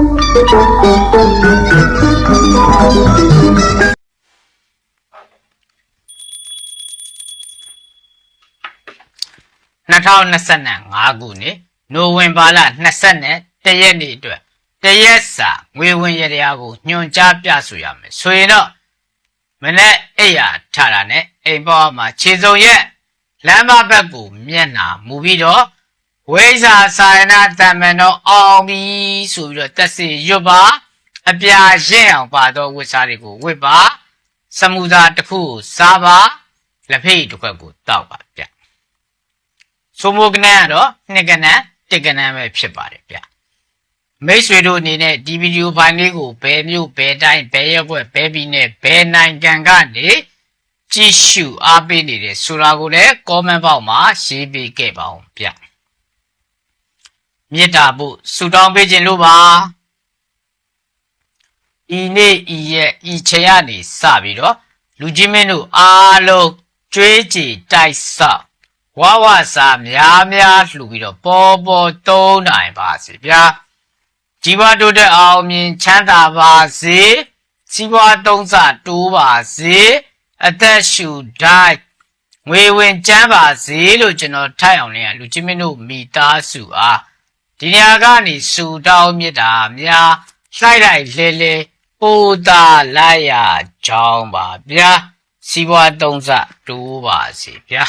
2025ခုနှစ်နိုဝင်ဘာလ21ရက်နေ့အတွက်တရက်စာငွေဝင်ရတရားကိုညွှန်ကြားပြဆိုရမယ်ဆိုရင်တော့မနေ့အိယာထတာနဲ့အိမ်ပေါ်မှာခြေစုံရက်လမ်းမဘက်ကိုမျက်နှာမူပြီးတော့ ဝိဇာစာယနာတမန်တော်အောင်ပြီဆိုပြီးတော့တက်စီရွတ်ပါအပြာရင့်အောင်ပါတော့ဝိစာတွေကိုဝစ်ပါစမူသာတစ်ခုကိုစားပါလက်ဖိတ်တစ်ခွက်ကိုတောက်ပါဗျဆိုမိုကနန်းကတော့နှစ်ကနန်းတစ်ကနန်းပဲဖြစ်ပါတယ်ဗျမိတ်ဆွေတို့အနေနဲ့ဒီဗီဒီယိုဖိုင်လေးကိုဘယ်မျိုးဘယ်တိုင်းဘယ်ရက်ွက်ဘယ်ပြည်နဲ့ဘယ်နိုင်ငံကနေကြည့်ရှုအားပေးနေတယ်ဆိုတာကိုလည်း comment box မှာရေးပေးခဲ့ပါအောင်ဗျ မေတ္တာဖို့ဆုတောင်းပေးခြင်းလို့ပါဤနေ့ဤရက်ဤချိန်ကနေစပြီးတော့လူကြီးမင်းတို့အားလုံးကြွေးကြည်တိုက်ဆောက်ဝဝစာများများလှူပြီးတော့ပေါ်ပေါ်သုံးနိုင်ပါစေဗျာជីវတိုးတက်အောင်မြင်ချမ်းသာပါစေစီးပွားသုံးစတိုးပါစေအသက်ရှူတိုင်းငွေဝင်ကျန်းပါစေလို့ကျွန်တော်ထိုက်အောင်လည်းလူချင်းမင်းတို့မိသားစုအား ဒီနေရာကနေစူတောင်းမြတ်တာများလှိုက်လိုက်လဲလဲပို့တာလိုက်ရကြောင်းပါဗျာစီးပွားသုံးစတိုးပါစေဗျာ